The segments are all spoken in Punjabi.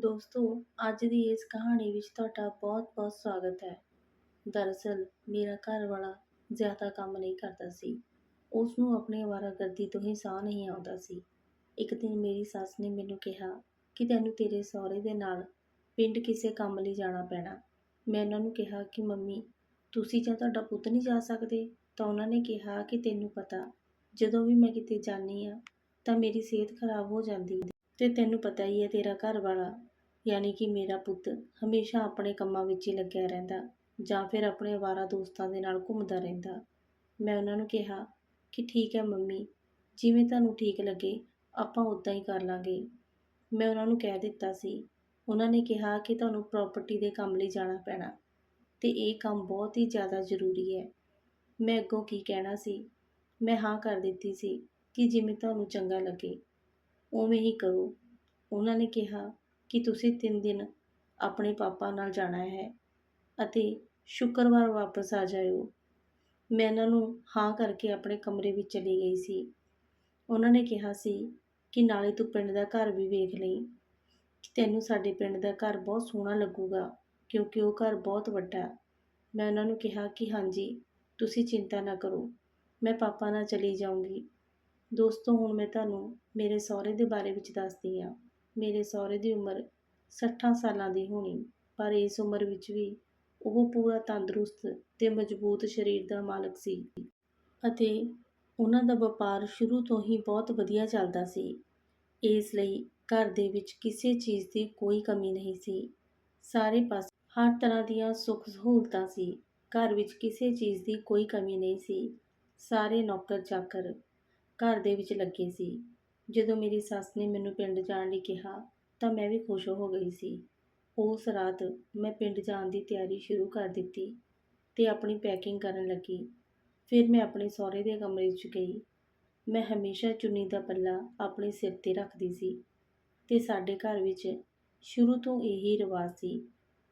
ਦੋਸਤੋ, ਅੱਜ ਦੀ ਇਸ ਕਹਾਣੀ ਵਿੱਚ ਤੁਹਾਡਾ ਬਹੁਤ-ਬਹੁਤ ਸਵਾਗਤ ਹੈ। ਦਰਅਸਲ, ਮੇਰਾ ਘਰ ਵਾਲਾ ਜ਼ਿਆਦਾ ਕੰਮ ਨਹੀਂ ਕਰਦਾ ਸੀ। ਉਸ ਨੂੰ ਆਪਣੀ ਅਵਾਰਾਗਰਦੀ ਤੋਂ ਹੀ ਸਾਹ ਨਹੀਂ ਆਉਂਦਾ ਸੀ। ਇੱਕ ਦਿਨ ਮੇਰੀ ਸੱਸ ਨੇ ਮੈਨੂੰ ਕਿਹਾ ਕਿ ਤੈਨੂੰ ਤੇਰੇ ਸਹੁਰੇ ਦੇ ਨਾਲ ਪਿੰਡ ਕਿਸੇ ਕੰਮ ਲਈ ਜਾਣਾ ਪੈਣਾ। ਮੈਂ ਉਹਨਾਂ ਨੂੰ ਕਿਹਾ ਕਿ, ਮੰਮੀ, ਤੁਸੀਂ ਜਾਂ ਤੁਹਾਡਾ ਪੁੱਤ ਨਹੀਂ ਜਾ ਸਕਦੇ? ਤਾਂ ਉਹਨਾਂ ਨੇ ਕਿਹਾ ਕਿ, ਤੈਨੂੰ ਪਤਾ, ਜਦੋਂ ਵੀ ਮੈਂ ਕਿਤੇ ਜਾਂਦੀ ਆ ਤਾਂ ਮੇਰੀ ਸਿਹਤ ਖਰਾਬ ਹੋ ਜਾਂਦੀ ਤੇ ਤੈਨੂੰ ਪਤਾ ਹੀ ਹੈ ਤੇਰਾ ਘਰ ਵਾਲਾ ਯਾਨੀ ਕਿ ਮੇਰਾ ਪੁੱਤ, ਹਮੇਸ਼ਾ ਆਪਣੇ ਕੰਮਾਂ ਵਿੱਚ ਹੀ ਲੱਗਿਆ ਰਹਿੰਦਾ, ਜਾਂ ਫਿਰ ਆਪਣੇ ਅਵਾਰਾ ਦੋਸਤਾਂ ਦੇ ਨਾਲ ਘੁੰਮਦਾ ਰਹਿੰਦਾ। ਮੈਂ ਉਹਨਾਂ ਨੂੰ ਕਿਹਾ ਕਿ ਠੀਕ ਹੈ ਮੰਮੀ, ਜਿਵੇਂ ਤੁਹਾਨੂੰ ਠੀਕ ਲੱਗੇ, ਆਪਾਂ ਉਦਾਂ ਹੀ ਕਰ ਲਾਂਗੇ। ਮੈਂ ਉਹਨਾਂ ਨੂੰ ਕਹਿ ਦਿੱਤਾ ਸੀ। ਉਹਨਾਂ ਨੇ ਕਿਹਾ ਕਿ ਤੁਹਾਨੂੰ ਪ੍ਰਾਪਰਟੀ ਦੇ ਕੰਮ ਲਈ ਜਾਣਾ ਪੈਣਾ, ਤੇ ਇਹ ਕੰਮ ਬਹੁਤ ਹੀ ਜ਼ਿਆਦਾ ਜ਼ਰੂਰੀ ਹੈ। ਮੈਂ ਅੱਗੋਂ ਕੀ ਕਹਿਣਾ ਸੀ? ਮੈਂ ਹਾਂ ਕਰ ਦਿੱਤੀ ਸੀ ਕਿ ਜਿਵੇਂ ਤੁਹਾਨੂੰ ਚੰਗਾ ਲੱਗੇ, ਉਵੇਂ ਹੀ ਕਰੋ। ਉਹਨਾਂ ਨੇ ਕਿਹਾ ਕਿ ਤੁਸੀਂ ਤਿੰਨ ਦਿਨ ਆਪਣੇ ਪਾਪਾ ਨਾਲ ਜਾਣਾ ਹੈ ਅਤੇ ਸ਼ੁੱਕਰਵਾਰ ਵਾਪਸ ਆ ਜਾਇਓ। ਮੈਂ ਇਹਨਾਂ ਨੂੰ ਹਾਂ ਕਰਕੇ ਆਪਣੇ ਕਮਰੇ ਵਿੱਚ ਚਲੀ ਗਈ ਸੀ। ਉਹਨਾਂ ਨੇ ਕਿਹਾ ਸੀ ਕਿ ਨਾਲੇ ਤੂੰ ਪਿੰਡ ਦਾ ਘਰ ਵੀ ਵੇਖ ਲਈ। ਤੈਨੂੰ ਸਾਡੇ ਪਿੰਡ ਦਾ ਘਰ ਬਹੁਤ ਸੋਹਣਾ ਲੱਗੂਗਾ ਕਿਉਂਕਿ ਉਹ ਘਰ ਬਹੁਤ ਵੱਡਾ ਮੈਂ ਉਹਨਾਂ ਨੂੰ ਕਿਹਾ ਕਿ ਹਾਂਜੀ, ਤੁਸੀਂ ਚਿੰਤਾ ਨਾ ਕਰੋ, ਮੈਂ ਪਾਪਾ ਨਾਲ ਚਲੀ ਜਾਊਂਗੀ। ਦੋਸਤੋ, ਹੁਣ ਮੈਂ ਤੁਹਾਨੂੰ ਮੇਰੇ ਸਹੁਰੇ ਦੇ ਬਾਰੇ ਵਿੱਚ ਦੱਸਦੀ ਹਾਂ। ਮੇਰੇ ਸਹੁਰੇ ਦੀ ਉਮਰ 60 ਸਾਲਾਂ ਦੀ ਹੋਣੀ, ਪਰ ਇਸ ਉਮਰ ਵਿੱਚ ਵੀ ਉਹ ਪੂਰਾ ਤੰਦਰੁਸਤ ਤੇ ਮਜ਼ਬੂਤ ਸਰੀਰ ਦਾ ਮਾਲਕ ਸੀ ਅਤੇ ਉਹਨਾਂ ਦਾ ਵਪਾਰ ਸ਼ੁਰੂ ਤੋਂ ਹੀ ਬਹੁਤ ਵਧੀਆ ਚੱਲਦਾ ਸੀ। ਇਸ ਲਈ ਘਰ ਦੇ ਵਿੱਚ ਕਿਸੇ ਚੀਜ਼ ਦੀ ਕੋਈ ਕਮੀ ਨਹੀਂ ਸੀ। ਸਾਰੇ ਪਾਸੇ ਹਰ ਤਰ੍ਹਾਂ ਦੀਆਂ ਸੁੱਖ ਸਹੂਲਤਾਂ ਸੀ। ਘਰ ਵਿੱਚ ਕਿਸੇ ਚੀਜ਼ ਦੀ ਕੋਈ ਕਮੀ ਨਹੀਂ ਸੀ। ਸਾਰੇ ਨੌਕਰ ਚਾਕਰ ਘਰ ਦੇ ਵਿੱਚ ਲੱਗੇ ਸੀ। ਜਦੋਂ ਮੇਰੀ ਸੱਸ ਨੇ ਮੈਨੂੰ ਪਿੰਡ ਜਾਣ ਲਈ ਕਿਹਾ, ਤਾਂ ਮੈਂ ਵੀ ਖੁਸ਼ ਹੋ ਗਈ ਸੀ। ਉਸ ਰਾਤ ਮੈਂ ਪਿੰਡ ਜਾਣ ਦੀ ਤਿਆਰੀ ਸ਼ੁਰੂ ਕਰ ਦਿੱਤੀ ਤੇ ਆਪਣੀ ਪੈਕਿੰਗ ਕਰਨ ਲੱਗੀ। ਫਿਰ ਮੈਂ ਆਪਣੇ ਸਹੁਰੇ ਦੇ ਕਮਰੇ 'ਚ ਗਈ। ਮੈਂ ਹਮੇਸ਼ਾ ਚੁੰਨੀ ਦਾ ਪੱਲਾ ਆਪਣੇ ਸਿਰ ਤੇ ਰੱਖਦੀ ਸੀ ਤੇ ਸਾਡੇ ਘਰ ਵਿੱਚ ਸ਼ੁਰੂ ਤੋਂ ਇਹੀ ਰਿਵਾਜ ਸੀ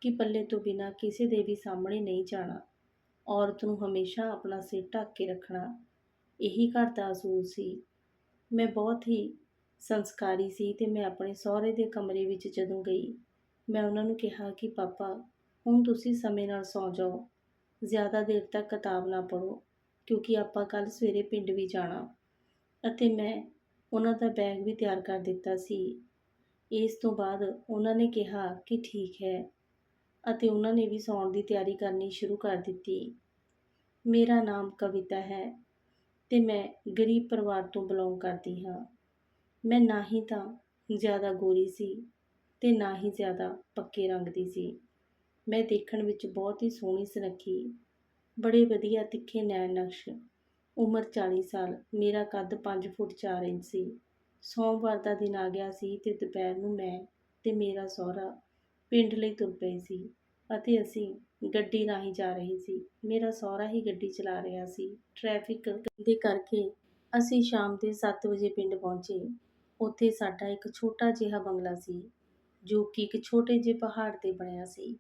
ਕਿ ਪੱਲੇ ਤੋਂ ਬਿਨਾਂ ਕਿਸੇ ਦੇ ਵੀ ਸਾਹਮਣੇ ਨਹੀਂ ਜਾਣਾ। ਔਰਤ ਨੂੰ ਹਮੇਸ਼ਾ ਆਪਣਾ ਸਿਰ ਢੱਕ ਕੇ ਰੱਖਣਾ ਇਹੀ ਘਰ ਦਾ ਅਸੂਲ ਸੀ। ਮੈਂ ਬਹੁਤ ਹੀ ਸੰਸਕਾਰੀ ਸੀ ਤੇ ਮੈਂ ਆਪਣੇ ਸਹੁਰੇ ਦੇ ਕਮਰੇ ਵਿੱਚ ਜਦੋਂ ਗਈ, ਮੈਂ ਉਹਨਾਂ ਨੂੰ ਕਿਹਾ ਕਿ, ਪਾਪਾ, ਹੁਣ ਤੁਸੀਂ ਸਮੇਂ ਨਾਲ ਸੌਂ ਜਾਓ। ਜ਼ਿਆਦਾ ਦੇਰ ਤੱਕ ਕਿਤਾਬ ਨਾ ਪੜ੍ਹੋ, ਕਿਉਂਕਿ ਆਪਾਂ ਕੱਲ ਸਵੇਰੇ ਪਿੰਡ ਵੀ ਜਾਣਾ। ਅਤੇ ਮੈਂ ਉਹਨਾਂ ਦਾ ਬੈਗ ਵੀ ਤਿਆਰ ਕਰ ਦਿੱਤਾ ਸੀ। ਇਸ ਤੋਂ ਬਾਅਦ ਉਹਨਾਂ ਨੇ ਕਿਹਾ ਕਿ ਠੀਕ ਹੈ ਅਤੇ ਉਹਨਾਂ ਨੇ ਵੀ ਸੌਣ ਦੀ ਤਿਆਰੀ ਕਰਨੀ ਸ਼ੁਰੂ ਕਰ ਦਿੱਤੀ। ਮੇਰਾ ਨਾਮ ਕਵਿਤਾ ਹੈ। ਅਤੇ ਮੈਂ ਗਰੀਬ ਪਰਿਵਾਰ ਤੋਂ ਬਿਲੋਂਗ ਕਰਦੀ ਹਾਂ। ਮੈਂ ਨਾ ਹੀ ਤਾਂ ਜ਼ਿਆਦਾ ਗੋਰੀ ਸੀ ਅਤੇ ਨਾ ਹੀ ਜ਼ਿਆਦਾ ਪੱਕੇ ਰੰਗ ਦੀ ਸੀ। ਮੈਂ ਦੇਖਣ ਵਿੱਚ ਬਹੁਤ ਹੀ ਸੋਹਣੀ ਸੁਨੱਖੀ, ਬੜੇ ਵਧੀਆ ਤਿੱਖੇ ਨੈਣ ਨਕਸ਼, ਉਮਰ 40 ਸਾਲ, ਮੇਰਾ ਕੱਦ 5 ਫੁੱਟ 4 ਇੰਚ ਸੀ। ਸੋਮਵਾਰ ਦਾ ਦਿਨ ਆ ਗਿਆ ਸੀ ਤੇ ਦੁਪਹਿਰ ਨੂੰ ਮੈਂ ਤੇ ਮੇਰਾ ਸਹੁਰਾ ਪਿੰਡ ਲਈ ਤੁਰ ਪਏ ਸੀ ਅਤੇ ਅਸੀਂ ਗੱਡੀ ਰਾਹੀਂ ਜਾ ਰਹੀ ਸੀ। ਮੇਰਾ ਸਹੁਰਾ ਹੀ ਗੱਡੀ ਚਲਾ ਰਿਹਾ ਸੀ। ਟ੍ਰੈਫਿਕ ਦੇ ਕਰਕੇ ਅਸੀਂ ਸ਼ਾਮ ਦੇ 7 ਵਜੇ ਪਿੰਡ ਪਹੁੰਚੇ। ਉੱਥੇ ਸਾਡਾ ਇੱਕ ਛੋਟਾ ਜਿਹਾ ਬੰਗਲਾ ਸੀ, ਜੋ ਕਿ ਇੱਕ ਛੋਟੇ ਜਿਹੇ ਪਹਾੜ ਤੇ ਬਣਿਆ ਸੀ।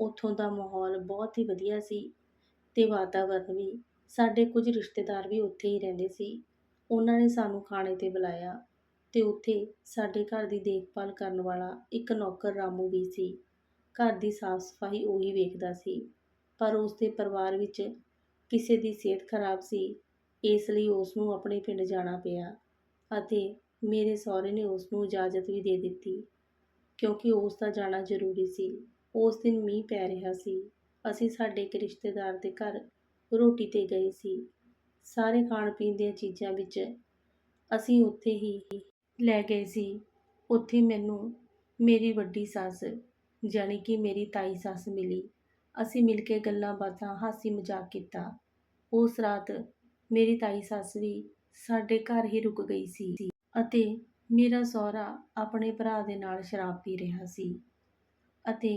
ਉੱਥੋਂ ਦਾ ਮਾਹੌਲ ਬਹੁਤ ਹੀ ਵਧੀਆ ਸੀ ਅਤੇ ਵਾਤਾਵਰਨ ਵੀ। ਸਾਡੇ ਕੁਝ ਰਿਸ਼ਤੇਦਾਰ ਵੀ ਉੱਥੇ ਹੀ ਰਹਿੰਦੇ ਸੀ। ਉਹਨਾਂ ਨੇ ਸਾਨੂੰ ਖਾਣੇ ਤੇ ਬੁਲਾਇਆ ਅਤੇ ਉੱਥੇ ਸਾਡੇ ਘਰ ਦੀ ਦੇਖਭਾਲ ਕਰਨ ਵਾਲਾ ਇੱਕ ਨੌਕਰ ਰਾਮੂ ਵੀ ਸੀ। ਘਰ ਦੀ ਸਾਫ਼ ਸਫ਼ਾਈ ਉਹੀ ਵੇਖਦਾ ਸੀ, ਪਰ ਉਸ ਦੇ ਪਰਿਵਾਰ ਵਿੱਚ ਕਿਸੇ ਦੀ ਸਿਹਤ ਖਰਾਬ ਸੀ, ਇਸ ਲਈ ਉਸ ਨੂੰ ਆਪਣੇ ਪਿੰਡ ਜਾਣਾ ਪਿਆ ਅਤੇ ਮੇਰੇ ਸਹੁਰੇ ਨੇ ਉਸ ਨੂੰ ਇਜਾਜ਼ਤ ਵੀ ਦੇ ਦਿੱਤੀ, ਕਿਉਂਕਿ ਉਸ ਦਾ ਜਾਣਾ ਜ਼ਰੂਰੀ ਸੀ। ਉਸ ਦਿਨ ਮੀਂਹ ਪੈ ਰਿਹਾ ਸੀ, ਅਸੀਂ ਸਾਡੇ ਇੱਕ ਰਿਸ਼ਤੇਦਾਰ ਦੇ ਘਰ ਰੋਟੀ ਤੇ ਗਏ ਸੀ। ਸਾਰੇ ਖਾਣ ਪੀਣ ਦੀਆਂ ਚੀਜ਼ਾਂ ਵਿੱਚ ਅਸੀਂ ਉੱਥੇ ਹੀ ਲੈ ਗਏ ਸੀ। ਉੱਥੇ ਮੈਨੂੰ ਮੇਰੀ ਵੱਡੀ ਸੱਸ ਜਾਣੀ ਕਿ ਮੇਰੀ ਤਾਈ ਸੱਸ ਮਿਲੀ। ਅਸੀਂ ਮਿਲ ਕੇ ਗੱਲਾਂ ਬਾਤਾਂ ਹਾਸੀ ਮਜ਼ਾਕ ਕੀਤਾ। ਉਸ ਰਾਤ ਮੇਰੀ ਤਾਈ ਸੱਸ ਵੀ ਸਾਡੇ ਘਰ ਹੀ ਰੁਕ ਗਈ ਸੀ ਅਤੇ ਮੇਰਾ ਸਹੁਰਾ ਆਪਣੇ ਭਰਾ ਦੇ ਨਾਲ ਸ਼ਰਾਬ ਪੀ ਰਿਹਾ ਸੀ ਅਤੇ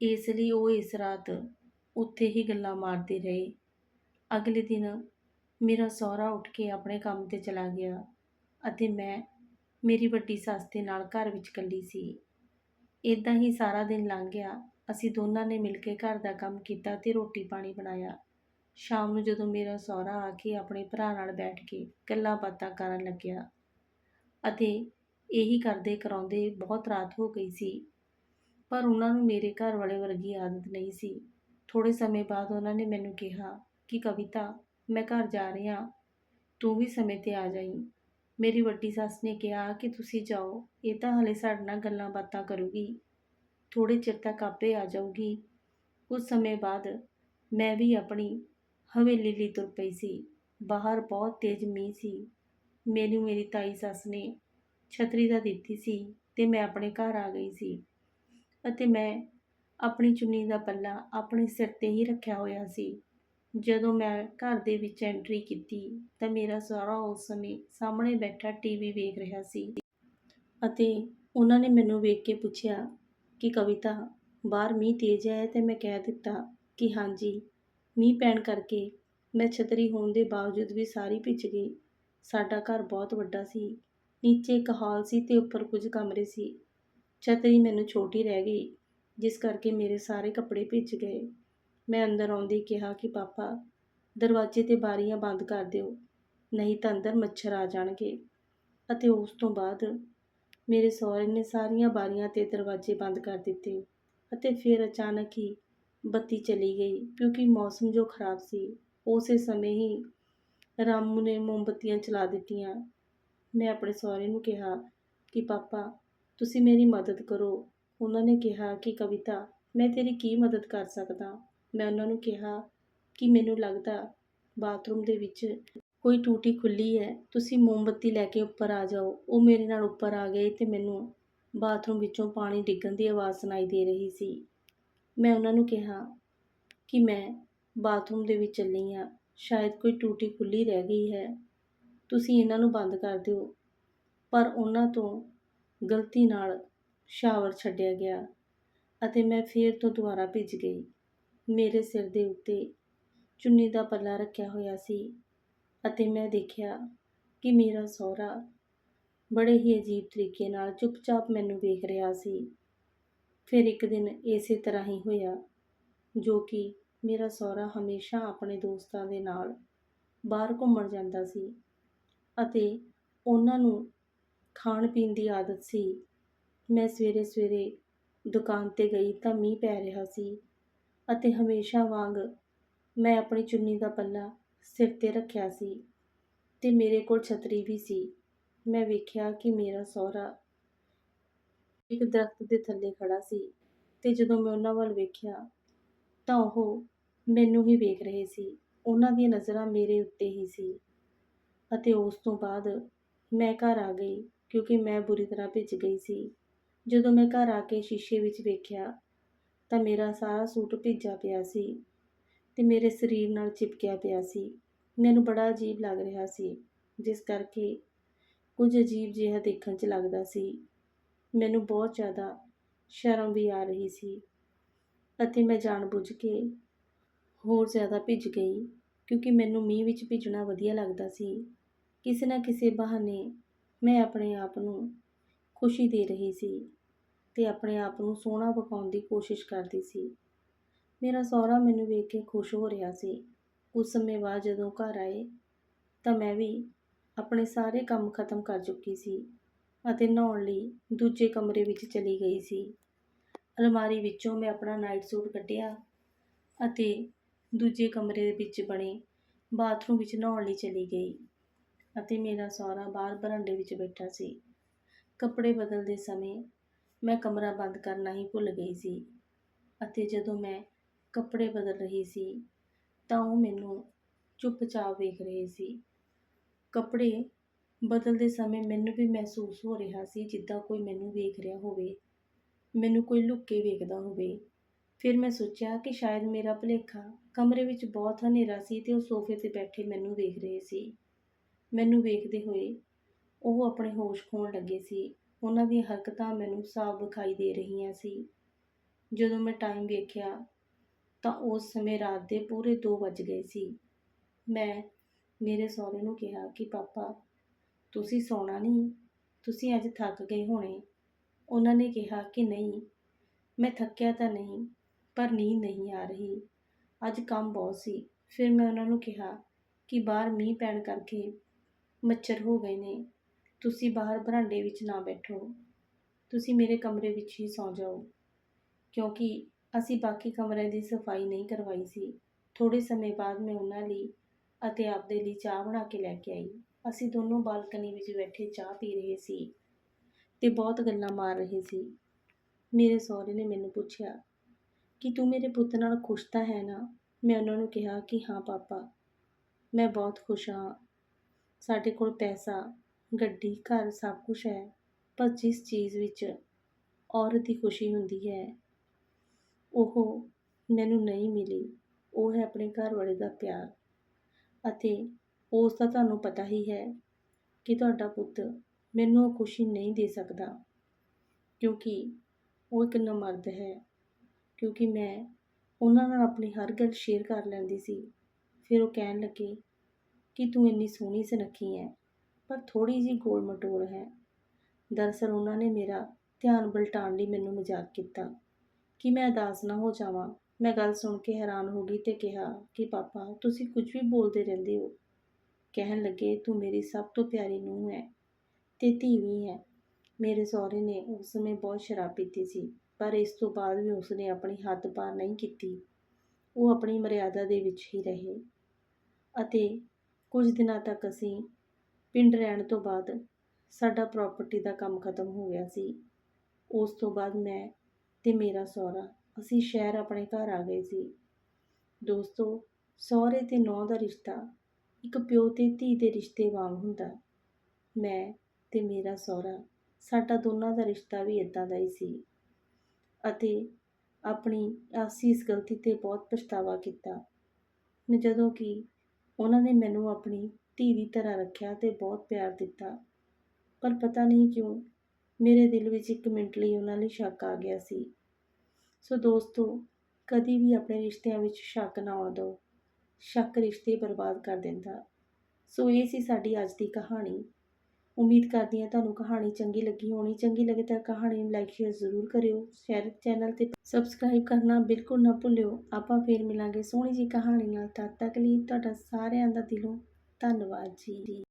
ਇਸ ਲਈ ਉਹ ਇਸ ਰਾਤ ਉੱਥੇ ਹੀ ਗੱਲਾਂ ਮਾਰਦੇ ਰਹੇ। ਅਗਲੇ ਦਿਨ ਮੇਰਾ ਸਹੁਰਾ ਉੱਠ ਕੇ ਆਪਣੇ ਕੰਮ ਤੇ ਚਲਾ ਗਿਆ ਅਤੇ ਮੈਂ ਮੇਰੀ ਵੱਡੀ ਸੱਸ ਦੇ ਨਾਲ ਘਰ ਵਿੱਚ ਇਕੱਲੀ ਸੀ। ਇਦਾਂ ਹੀ ਸਾਰਾ ਦਿਨ ਲੰਘ ਗਿਆ। ਅਸੀਂ ਦੋਨਾਂ ਨੇ ਮਿਲ ਕੇ ਘਰ ਦਾ ਕੰਮ ਕੀਤਾ ਤੇ ਰੋਟੀ ਪਾਣੀ ਬਣਾਇਆ। ਸ਼ਾਮ ਨੂੰ ਜਦੋਂ ਮੇਰਾ ਸਹੁਰਾ ਆ ਕੇ ਆਪਣੇ ਭਰਾ ਨਾਲ ਬੈਠ ਕੇ ਗੱਲਾਂ ਬਾਤਾਂ ਕਰਨ ਲੱਗਿਆ ਅਤੇ ਇਹੀ ਕਰਦੇ ਕਰਾਉਂਦੇ ਬਹੁਤ ਰਾਤ ਹੋ ਗਈ ਸੀ। ਪਰ ਉਹਨਾਂ ਨੂੰ ਮੇਰੇ ਘਰ ਵਾਲੇ ਵਰਗੀ ਆਦਤ ਨਹੀਂ ਸੀ। ਥੋੜੇ ਸਮੇਂ ਬਾਅਦ ਉਹਨਾਂ ਨੇ ਮੈਨੂੰ ਕਿਹਾ ਕਿ, ਕਵਿਤਾ, ਮੈਂ ਘਰ ਜਾ ਰਿਹਾ। ਤੂੰ ਵੀ ਸਮੇਂ ਤੇ ਆ ਜਾਈਂ। ਮੇਰੀ ਵੱਡੀ ਸੱਸ ਨੇ ਕਿਹਾ ਕਿ ਤੁਸੀਂ ਜਾਓ, ਇਹ ਤਾਂ ਹਲੇ ਸਾਡੇ ਨਾਲ ਗੱਲਾਂ ਬਾਤਾਂ ਕਰੂਗੀ। ਥੋੜੇ ਚਿਰ ਤੱਕ ਆਪੇ ਆ ਜਾਊਗੀ। ਕੁਝ ਸਮੇਂ ਬਾਅਦ ਮੈਂ ਵੀ ਆਪਣੀ ਹਵੇਲੀ ਲਈ ਤੁਰ ਪਈ ਸੀ। ਬਾਹਰ ਬਹੁਤ ਤੇਜ਼ ਮੀਂਹ ਸੀ। ਮੈਨੂੰ ਮੇਰੀ ਤਾਈ ਸੱਸ ਨੇ ਛਤਰੀ ਦਾ ਦਿੱਤੀ ਸੀ ਤੇ ਮੈਂ ਆਪਣੇ ਘਰ ਆ ਗਈ ਸੀ ਅਤੇ ਮੈਂ ਆਪਣੀ ਚੁੰਨੀ ਦਾ ਪੱਲਾ ਆਪਣੇ ਸਿਰ ਤੇ ਹੀ ਰੱਖਿਆ ਹੋਇਆ ਸੀ। ਜਦੋਂ ਮੈਂ ਘਰ ਦੇ ਵਿੱਚ ਐਂਟਰੀ ਕੀਤੀ ਤਾਂ ਮੇਰਾ ਸਹੁਰਾ ਉਸ ਸਮੇਂ ਸਾਹਮਣੇ ਬੈਠਾ ਟੀਵੀ ਵੇਖ ਰਿਹਾ ਸੀ। ਅਤੇ ਉਹਨਾਂ ਨੇ ਮੈਨੂੰ ਵੇਖ ਕੇ ਪੁੱਛਿਆ ਕਿ ਕਵਿਤਾ, ਬਾਹਰ ਮੀਂਹ ਤੇਜ਼ ਹੈ ਤੇ ਮੈਂ ਕਹਿ ਦਿੱਤਾ ਕਿ ਹਾਂਜੀ, ਮੀਂਹ ਪੈਣ ਕਰਕੇ ਮੈਂ ਛਤਰੀ ਹੋਣ ਦੇ ਬਾਵਜੂਦ ਵੀ ਸਾਰੀ ਭਿੱਜ ਗਈ। ਸਾਡਾ ਘਰ ਬਹੁਤ ਵੱਡਾ ਸੀ, ਨੀਚੇ ਇੱਕ ਹਾਲ ਸੀ ਤੇ ਉੱਪਰ ਕੁਝ ਕਮਰੇ ਸੀ। ਛਤਰੀ ਮੈਨੂੰ ਛੋਟੀ ਰਹਿ ਗਈ, ਜਿਸ ਕਰਕੇ ਮੇਰੇ ਸਾਰੇ ਕੱਪੜੇ ਭਿੱਜ ਗਏ। ਮੈਂ ਅੰਦਰ ਆਉਂਦੇ ਕਿਹਾ ਕਿ, ਪਾਪਾ, ਦਰਵਾਜ਼ੇ ਤੇ ਬਾਰੀਆਂ ਬੰਦ ਕਰ ਦਿਓ, ਨਹੀਂ ਤਾਂ ਅੰਦਰ ਮੱਛਰ ਆ ਜਾਣਗੇ। ਅਤੇ ਉਸ ਤੋਂ ਬਾਅਦ ਮੇਰੇ ਸਹੁਰੇ ਨੇ ਸਾਰੀਆਂ ਬਾਰੀਆਂ ਤੇ ਦਰਵਾਜ਼ੇ ਬੰਦ ਕਰ ਦਿੱਤੇ ਅਤੇ ਫਿਰ ਅਚਾਨਕ ਹੀ ਬੱਤੀ ਚਲੀ ਗਈ, ਕਿਉਂਕਿ ਮੌਸਮ ਜੋ ਖਰਾਬ ਸੀ, ਉਸੇ ਸਮੇਂ ਹੀ ਰਾਮੂ ਨੇ ਮੋਮਬੱਤੀਆਂ ਚਲਾ ਦਿੱਤੀਆਂ। ਮੈਂ ਆਪਣੇ ਸਹੁਰੇ ਨੂੰ ਕਿਹਾ ਕਿ, ਪਾਪਾ, ਤੁਸੀਂ ਮੇਰੀ ਮਦਦ ਕਰੋ। ਉਹਨਾਂ ਨੇ ਕਿਹਾ ਕਿ, ਕਵਿਤਾ, ਮੈਂ ਤੇਰੀ ਕੀ ਮਦਦ ਕਰ ਸਕਦਾ? ਮੈਂ ਉਹਨਾਂ ਨੂੰ ਕਿਹਾ ਕਿ ਮੈਨੂੰ ਲੱਗਦਾ ਬਾਥਰੂਮ ਦੇ ਵਿੱਚ ਕੋਈ ਟੂਟੀ ਖੁੱਲੀ ਹੈ, ਤੁਸੀਂ ਮੋਮਬੱਤੀ ਲੈ ਕੇ ਉੱਪਰ ਆ ਜਾਓ। ਉਹ ਮੇਰੇ ਨਾਲ ਉੱਪਰ ਆ ਗਏ ਤੇ ਮੈਨੂੰ ਬਾਥਰੂਮ ਵਿੱਚੋਂ ਪਾਣੀ ਡਿੱਗਣ ਦੀ ਆਵਾਜ਼ ਸੁਣਾਈ ਦੇ ਰਹੀ ਸੀ। ਮੈਂ ਉਹਨਾਂ ਨੂੰ ਕਿਹਾ ਕਿ ਮੈਂ ਬਾਥਰੂਮ ਦੇ ਵਿੱਚ ਚੱਲੀ ਹਾਂ, ਸ਼ਾਇਦ ਕੋਈ ਟੂਟੀ ਖੁੱਲੀ ਰਹਿ ਗਈ ਹੈ, ਤੁਸੀਂ ਇਹਨਾਂ ਨੂੰ ਬੰਦ ਕਰ ਦਿਓ। ਪਰ ਉਹਨਾਂ ਤੋਂ ਗਲਤੀ ਨਾਲ ਸ਼ਾਵਰ ਛੱਡਿਆ ਗਿਆ ਅਤੇ ਮੈਂ ਫੇਰ ਤੋਂ ਦੁਬਾਰਾ ਭਿੱਜ ਗਈ। ਮੇਰੇ ਸਿਰ ਦੇ ਉੱਤੇ ਚੁੰਨੀ ਦਾ ਪੱਲਾ ਰੱਖਿਆ ਹੋਇਆ ਸੀ ਅਤੇ ਮੈਂ ਦੇਖਿਆ ਕਿ ਮੇਰਾ ਸਹੁਰਾ ਬੜੇ ਹੀ ਅਜੀਬ ਤਰੀਕੇ ਨਾਲ ਚੁੱਪਚਾਪ ਮੈਨੂੰ ਵੇਖ ਰਿਹਾ ਸੀ। ਫਿਰ ਇੱਕ ਦਿਨ ਇਸੇ ਤਰ੍ਹਾਂ ਹੀ ਹੋਇਆ ਜੋ ਕਿ ਮੇਰਾ ਸਹੁਰਾ ਹਮੇਸ਼ਾ ਆਪਣੇ ਦੋਸਤਾਂ ਦੇ ਨਾਲ ਬਾਹਰ ਘੁੰਮਣ ਜਾਂਦਾ ਸੀ ਅਤੇ ਉਹਨਾਂ ਨੂੰ ਖਾਣ ਪੀਣ ਦੀ ਆਦਤ ਸੀ। ਮੈਂ ਸਵੇਰੇ ਸਵੇਰੇ ਦੁਕਾਨ ਤੇ ਗਈ ਤਾਂ ਮੀਂਹ ਪੈ ਰਿਹਾ ਸੀ ਅਤੇ ਹਮੇਸ਼ਾ ਵਾਂਗ ਮੈਂ ਆਪਣੀ ਚੁੰਨੀ ਦਾ ਪੱਲਾ ਸਿਰ ਤੇ ਰੱਖਿਆ ਸੀ ਤੇ ਮੇਰੇ ਕੋਲ ਛਤਰੀ ਵੀ ਸੀ। ਮੈਂ ਵੇਖਿਆ ਕਿ ਮੇਰਾ ਸਹੁਰਾ ਇੱਕ ਦਰਖਤ ਦੇ ਥੱਲੇ ਖੜਾ ਸੀ ਤੇ ਜਦੋਂ ਮੈਂ ਉਹਨਾਂ ਵੱਲ ਵੇਖਿਆ ਤਾਂ ਉਹ ਮੈਨੂੰ ਹੀ ਵੇਖ ਰਹੇ ਸੀ। ਉਹਨਾਂ ਦੀਆਂ ਨਜ਼ਰਾਂ ਮੇਰੇ ਉੱਤੇ ਹੀ ਸੀ ਅਤੇ ਉਸ ਤੋਂ ਬਾਅਦ ਮੈਂ ਘਰ ਆ ਗਈ ਕਿਉਂਕਿ ਮੈਂ ਬੁਰੀ ਤਰ੍ਹਾਂ ਭਿੱਜ ਗਈ ਸੀ। ਜਦੋਂ ਮੈਂ ਘਰ ਆ ਕੇ ਸ਼ੀਸ਼ੇ ਵਿੱਚ ਵੇਖਿਆ ਤਾਂ ਮੇਰਾ ਸਾਰਾ ਸੂਟ ਭਿੱਜਾ ਪਿਆ ਸੀ ਤੇ ਮੇਰੇ ਸਰੀਰ ਨਾਲ ਚਿਪਕਿਆ ਪਿਆ ਸੀ। ਮੈਨੂੰ ਬੜਾ ਅਜੀਬ ਲੱਗ ਰਿਹਾ ਸੀ, ਜਿਸ ਕਰਕੇ ਕੁਝ ਅਜੀਬ ਜਿਹਾ ਦੇਖਣ 'ਚ ਲੱਗਦਾ ਸੀ। ਮੈਨੂੰ ਬਹੁਤ ਜ਼ਿਆਦਾ ਸ਼ਰਮ ਵੀ ਆ ਰਹੀ ਸੀ ਅਤੇ ਮੈਂ ਜਾਣਬੁੱਝ ਕੇ ਹੋਰ ਜ਼ਿਆਦਾ ਭਿੱਜ ਗਈ, ਕਿਉਂਕਿ ਮੈਨੂੰ ਮੀਂਹ ਵਿੱਚ ਭਿੱਜਣਾ ਵਧੀਆ ਲੱਗਦਾ ਸੀ। ਕਿਸੇ ਨਾ ਕਿਸੇ ਬਹਾਨੇ ਮੈਂ ਆਪਣੇ ਆਪ ਨੂੰ ਖੁਸ਼ੀ ਦੇ ਰਹੀ ਸੀ। ਤੇ ਆਪਣੇ ਆਪ ਨੂੰ ਸੋਹਣਾ ਵਿਖਾਉਣ ਦੀ ਕੋਸ਼ਿਸ਼ ਕਰਦੀ ਸੀ। ਮੇਰਾ ਸਹੁਰਾ ਮੈਨੂੰ ਵੇਖ ਕੇ ਖੁਸ਼ ਹੋ ਰਿਹਾ ਸੀ। ਕੁਝ ਸਮੇਂ ਬਾਅਦ ਜਦੋਂ ਘਰ ਆਏ, ਤਾਂ ਮੈਂ ਵੀ ਆਪਣੇ ਸਾਰੇ ਕੰਮ ਖਤਮ ਕਰ ਚੁੱਕੀ ਸੀ ਅਤੇ ਨਹਾਉਣ ਲਈ ਦੂਜੇ ਕਮਰੇ ਵਿੱਚ ਚਲੀ ਗਈ ਸੀ। ਅਲਮਾਰੀ ਵਿੱਚੋਂ ਮੈਂ ਆਪਣਾ ਨਾਈਟ ਸੂਟ ਕੱਢਿਆ ਅਤੇ ਦੂਜੇ ਕਮਰੇ ਵਿੱਚ ਬਣੇ ਬਾਥਰੂਮ ਵਿੱਚ ਨਹਾਉਣ ਲਈ ਚਲੀ ਗਈ ਅਤੇ ਮੇਰਾ ਸਹੁਰਾ ਬਾਹਰ ਬਰਾਂਡੇ ਵਿੱਚ ਬੈਠਾ ਸੀ। ਕੱਪੜੇ ਬਦਲਦੇ ਸਮੇਂ ਮੈਂ ਕਮਰਾ ਬੰਦ ਕਰਨਾ ਹੀ ਭੁੱਲ ਗਈ ਸੀ ਅਤੇ ਜਦੋਂ ਮੈਂ ਕੱਪੜੇ ਬਦਲ ਰਹੀ ਸੀ ਤਾਂ ਉਹ ਮੈਨੂੰ ਚੁੱਪਚਾਪ ਵੇਖ ਰਹੇ ਸੀ। ਕੱਪੜੇ ਬਦਲਦੇ ਸਮੇਂ ਮੈਨੂੰ ਵੀ ਮਹਿਸੂਸ ਹੋ ਰਿਹਾ ਸੀ ਜਿੱਦਾਂ ਕੋਈ ਮੈਨੂੰ ਵੇਖ ਰਿਹਾ ਹੋਵੇ, ਮੈਨੂੰ ਕੋਈ ਲੁੱਕ ਕੇ ਵੇਖਦਾ ਹੋਵੇ। ਫਿਰ ਮੈਂ ਸੋਚਿਆ ਕਿ ਸ਼ਾਇਦ ਮੇਰਾ ਭੁਲੇਖਾ ਕਮਰੇ ਵਿੱਚ ਬਹੁਤ ਹਨੇਰਾ ਸੀ ਤੇ ਉਹ ਸੋਫੇ ਤੇ ਬੈਠੇ ਮੈਨੂੰ ਵੇਖ ਰਹੇ ਸੀ। ਮੈਨੂੰ ਵੇਖਦੇ ਹੋਏ ਉਹ ਆਪਣੇ ਹੋਸ਼ ਖੋਣ ਲੱਗੇ ਸੀ। ਉਹਨਾਂ ਦੀਆਂ ਹਰਕਤਾਂ ਮੈਨੂੰ ਸਾਫ਼ ਵਿਖਾਈ ਦੇ ਰਹੀਆਂ ਸੀ। ਜਦੋਂ ਮੈਂ ਟਾਈਮ ਵੇਖਿਆ, ਤਾਂ ਉਸ ਸਮੇਂ ਰਾਤ ਦੇ ਪੂਰੇ 2 ਵੱਜ ਗਏ ਸੀ। ਮੈਂ ਮੇਰੇ ਸਹੁਰੇ ਨੂੰ ਕਿਹਾ ਕਿ, ਪਾਪਾ, ਤੁਸੀਂ ਸੌਣਾ ਨਹੀਂ, ਤੁਸੀਂ ਅੱਜ ਥੱਕ ਗਏ ਹੋਣੇ। ਉਹਨਾਂ ਨੇ ਕਿਹਾ ਕਿ, ਨਹੀਂ, ਮੈਂ ਥੱਕਿਆ ਤਾਂ ਨਹੀਂ, ਪਰ ਨੀਂਦ ਨਹੀਂ ਆ ਰਹੀ। ਅੱਜ ਕੰਮ ਬਹੁਤ ਸੀ। ਫਿਰ ਮੈਂ ਉਹਨਾਂ ਨੂੰ ਕਿਹਾ ਕਿ, ਬਾਹਰ ਮੀਂਹ ਪੈਣ ਕਰਕੇ ਮੱਛਰ ਹੋ ਗਏ ਨੇ। ਤੁਸੀਂ ਬਾਹਰ ਬਰਾਂਡੇ ਵਿੱਚ ਨਾ ਬੈਠੋ। ਤੁਸੀਂ ਮੇਰੇ ਕਮਰੇ ਵਿੱਚ ਹੀ ਸੌਂ ਜਾਓ। ਕਿਉਂਕਿ ਅਸੀਂ ਬਾਕੀ ਕਮਰਿਆਂ ਦੀ ਸਫ਼ਾਈ ਨਹੀਂ ਕਰਵਾਈ ਸੀ। ਥੋੜੇ ਸਮੇਂ ਬਾਅਦ ਮੈਂ ਉਹਨਾਂ ਲਈ ਅਤੇ ਆਪਦੇ ਲਈ ਚਾਹ ਬਣਾ ਕੇ ਲੈ ਕੇ ਆਈ। ਅਸੀਂ ਦੋਨੋਂ ਬਾਲਕਨੀ ਵਿੱਚ ਬੈਠੇ ਚਾਹ ਪੀ ਰਹੇ ਸੀ ਤੇ ਬਹੁਤ ਗੱਲਾਂ ਮਾਰ ਰਹੇ ਸੀ। ਮੇਰੇ ਸਹੁਰੇ ਨੇ ਮੈਨੂੰ ਪੁੱਛਿਆ, ਕਿ ਤੂੰ ਮੇਰੇ ਪੁੱਤ ਨਾਲ ਖੁਸ਼ ਤਾਂ ਹੈ ਨਾ? ਮੈਂ ਉਹਨਾਂ ਨੂੰ ਕਿਹਾ ਕਿ, ਹਾਂ, ਪਾਪਾ, ਮੈਂ ਬਹੁਤ ਖੁਸ਼ ਹਾਂ। ਸਾਡੇ ਕੋਲ ਪੈਸਾ ਗੱਡੀ, ਘਰ ਸਭ ਕੁਝ ਹੈ, ਪਰ ਜਿਸ ਚੀਜ਼ ਵਿੱਚ ਔਰਤ ਦੀ ਖੁਸ਼ੀ ਹੁੰਦੀ ਹੈ, ਉਹ ਮੈਨੂੰ ਨਹੀਂ ਮਿਲੀ। ਉਹ ਹੈ ਆਪਣੇ ਘਰ ਵਾਲੇ ਦਾ ਪਿਆਰ। ਅਤੇ ਉਸ ਦਾ ਤੁਹਾਨੂੰ ਪਤਾ ਹੀ ਹੈ ਕਿ ਤੁਹਾਡਾ ਪੁੱਤ ਮੈਨੂੰ ਉਹ ਖੁਸ਼ੀ ਨਹੀਂ ਦੇ ਸਕਦਾ, ਕਿਉਂਕਿ ਉਹ ਇੱਕ ਮਰਦ ਹੈ। ਕਿਉਂਕਿ ਮੈਂ ਉਹਨਾਂ ਨਾਲ ਆਪਣੀ ਹਰ ਗੱਲ ਸ਼ੇਅਰ ਕਰ ਲੈਂਦੀ ਸੀ। ਫਿਰ ਉਹ ਕਹਿਣ ਲੱਗੇ ਕਿ ਤੂੰ ਇੰਨੀ ਸੋਹਣੀ ਸੁਨੱਖੀ ਹੈ। ਪਰ ਥੋੜੀ ਜੀ ਗੋਲ ਮਟੋਲ ਹੈ। ਦਰਅਸਲ ਉਹਨਾਂ ਨੇ ਮੇਰਾ ਧਿਆਨ ਬਲਟਾਉਣ ਲਈ ਮੈਨੂੰ ਮਜ਼ਾਕ ਕੀਤਾ ਕਿ ਮੈਂ ਉਦਾਸ ਨਾ ਹੋ ਜਾਵਾਂ। ਮੈਂ ਗੱਲ ਸੁਣ ਕੇ ਹੈਰਾਨ ਹੋ ਗਈ ਤੇ ਕਿਹਾ ਕਿ, ਪਾਪਾ, ਤੁਸੀਂ ਕੁਝ ਵੀ ਬੋਲਦੇ ਰਹਿੰਦੇ ਹੋ। ਕਹਿਣ ਲੱਗੇ, ਤੂੰ ਮੇਰੀ ਸਭ ਤੋਂ ਪਿਆਰੀ ਨੂੰਹ ਹੈ ਤੇ ਧੀ ਵੀ ਹੈ। ਮੇਰੇ ਸਹੁਰੇ ਨੇ ਉਸ ਸਮੇਂ ਬਹੁਤ ਸ਼ਰਾਬ ਪੀਤੀ ਸੀ, ਪਰ ਇਸ ਤੋਂ ਬਾਅਦ ਵੀ ਉਸਨੇ ਆਪਣੀ ਹੱਦ ਪਾਰ ਨਹੀਂ ਕੀਤੀ। ਉਹ ਆਪਣੀ ਮਰਿਆਦਾ ਦੇ ਵਿੱਚ ਹੀ ਰਹੇ। ਅਤੇ ਕੁਝ ਦਿਨਾਂ ਤੱਕ ਅਸੀਂ ਪਿੰਡ ਰਹਿਣ ਤੋਂ ਬਾਅਦ ਸਾਡਾ ਪ੍ਰਾਪਰਟੀ ਦਾ ਕੰਮ ਖਤਮ ਹੋ ਗਿਆ ਸੀ। ਉਸ ਤੋਂ ਬਾਅਦ ਮੈਂ ਤੇ ਮੇਰਾ ਸਹੁਰਾ ਅਸੀਂ ਸ਼ਹਿਰ ਆਪਣੇ ਘਰ ਆ ਗਏ ਸੀ। ਦੋਸਤੋ, ਸਹੁਰੇ ਤੇ ਨੌਂ ਦਾ ਰਿਸ਼ਤਾ ਇੱਕ ਪਿਓ ਤੇ ਧੀ ਦੇ ਰਿਸ਼ਤੇ ਵਾਂਗ ਹੁੰਦਾ। ਮੈਂ ਤੇ ਮੇਰਾ ਸਹੁਰਾ ਸਾਡਾ ਦੋਨਾਂ ਦਾ ਰਿਸ਼ਤਾ ਵੀ ਇਦਾਂ ਦਾ ਹੀ ਸੀ ਅਤੇ ਆਪਣੀ ਅਸੀਂ ਇਸ ਗਲਤੀ ਤੇ ਬਹੁਤ ਪਛਤਾਵਾ ਕੀਤਾ। ਜਦੋਂ ਕਿ ਉਹਨਾਂ ਨੇ ਮੈਨੂੰ ਆਪਣੀ ਧੀ ਦੀ ਤਰ੍ਹਾਂ ਰੱਖਿਆ ਤੇ ਬਹੁਤ ਪਿਆਰ ਦਿੱਤਾ। ਪਰ ਪਤਾ ਨਹੀਂ ਕਿਉਂ ਮੇਰੇ ਦਿਲ ਵਿੱਚ ਇੱਕ ਮਿੰਟ ਲਈ ਉਹਨਾਂ ਲਈ ਸ਼ੱਕ ਆ ਗਿਆ ਸੀ। ਸੋ ਦੋਸਤੋ, ਕਦੀ ਵੀ ਆਪਣੇ ਰਿਸ਼ਤਿਆਂ ਵਿੱਚ ਸ਼ੱਕ ਨਾ ਆਉਣ ਦਿਓ ਸ਼ੱਕ ਰਿਸ਼ਤੇ ਬਰਬਾਦ ਕਰ ਦਿੰਦਾ। ਸੋ ਇਹ ਸੀ ਸਾਡੀ ਅੱਜ ਦੀ ਕਹਾਣੀ। ਉਮੀਦ ਕਰਦੀ ਹਾਂ ਤੁਹਾਨੂੰ ਕਹਾਣੀ ਚੰਗੀ ਲੱਗੀ ਹੋਣੀ। ਚੰਗੀ ਲੱਗੇ ਤਾਂ ਕਹਾਣੀ ਨੂੰ ਲਾਈਕ ਸ਼ੇਅਰ ਜ਼ਰੂਰ ਕਰਿਓ। ਸ਼ੇਅਰ ਚੈਨਲ ਤੇ ਸਬਸਕ੍ਰਾਈਬ ਕਰਨਾ ਬਿਲਕੁਲ ਨਾ ਭੁੱਲਿਓ। ਆਪਾਂ ਫੇਰ ਮਿਲਾਂਗੇ ਸੋਹਣੀ ਜੀ ਕਹਾਣੀ ਨਾਲ। ਤਦ ਤੱਕ ਲਈ ਤੁਹਾਡਾ ਸਾਰਿਆਂ ਦਾ ਦਿਲੋਂ ਧੰਨਵਾਦ ਜੀ।